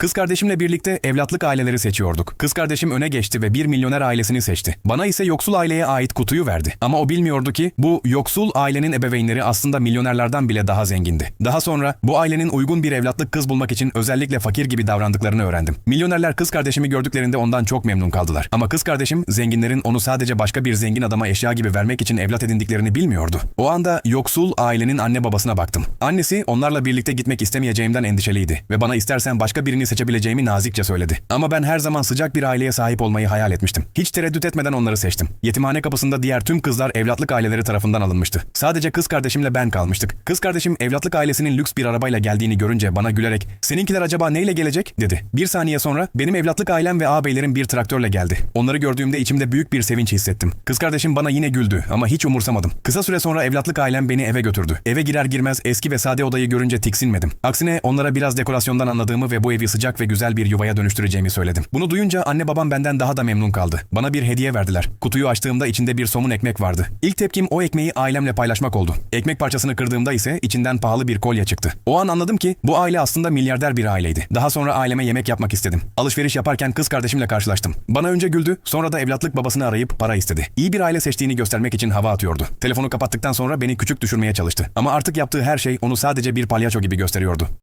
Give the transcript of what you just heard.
Kız kardeşimle birlikte evlatlık aileleri seçiyorduk. Kız kardeşim öne geçti ve bir milyoner ailesini seçti. Bana ise yoksul aileye ait kutuyu verdi. Ama o bilmiyordu ki bu yoksul ailenin ebeveynleri aslında milyonerlerden bile daha zengindi. Daha sonra bu ailenin uygun bir evlatlık kız bulmak için özellikle fakir gibi davrandıklarını öğrendim. Milyonerler kız kardeşimi gördüklerinde ondan çok memnun kaldılar. Ama kız kardeşim zenginlerin onu sadece başka bir zengin adama eşya gibi vermek için evlat edindiklerini bilmiyordu. O anda yoksul ailenin anne babasına baktım. Annesi onlarla birlikte gitmek istemeyeceğimden endişeliydi ve bana istersen başka birini seçebileceğimi nazikçe söyledi. Ama ben her zaman sıcak bir aileye sahip olmayı hayal etmiştim. Hiç tereddüt etmeden onları seçtim. Yetimhane kapısında diğer tüm kızlar evlatlık aileleri tarafından alınmıştı. Sadece kız kardeşimle ben kalmıştık. Kız kardeşim evlatlık ailesinin lüks bir arabayla geldiğini görünce bana gülerek "Seninkiler acaba neyle gelecek?" dedi. Bir saniye sonra benim evlatlık ailem ve ağabeylerim bir traktörle geldi. Onları gördüğümde içimde büyük bir sevinç hissettim. Kız kardeşim bana yine güldü ama hiç umursamadım. Kısa süre sonra evlatlık ailem beni eve götürdü. Eve girer girmez eski ve sade odayı görünce tiksinmedim. Aksine onlara biraz dekorasyondan anladığımı ve bu evi sıcak ve güzel bir yuvaya dönüştüreceğimi söyledim. Bunu duyunca anne babam benden daha da memnun kaldı. Bana bir hediye verdiler. Kutuyu açtığımda içinde bir somun ekmek vardı. İlk tepkim o ekmeği ailemle paylaşmak oldu. Ekmek parçasını kırdığımda ise içinden pahalı bir kolye çıktı. O an anladım ki bu aile aslında milyarder bir aileydi. Daha sonra aileme yemek yapmak istedim. Alışveriş yaparken kız kardeşimle karşılaştım. Bana önce güldü, sonra da evlatlık babasını arayıp para istedi. İyi bir aile seçtiğini göstermek için hava atıyordu. Telefonu kapattıktan sonra beni küçük düşürmeye çalıştı. Ama artık yaptığı her şey onu sadece bir palyaço gibi gösteriyordu.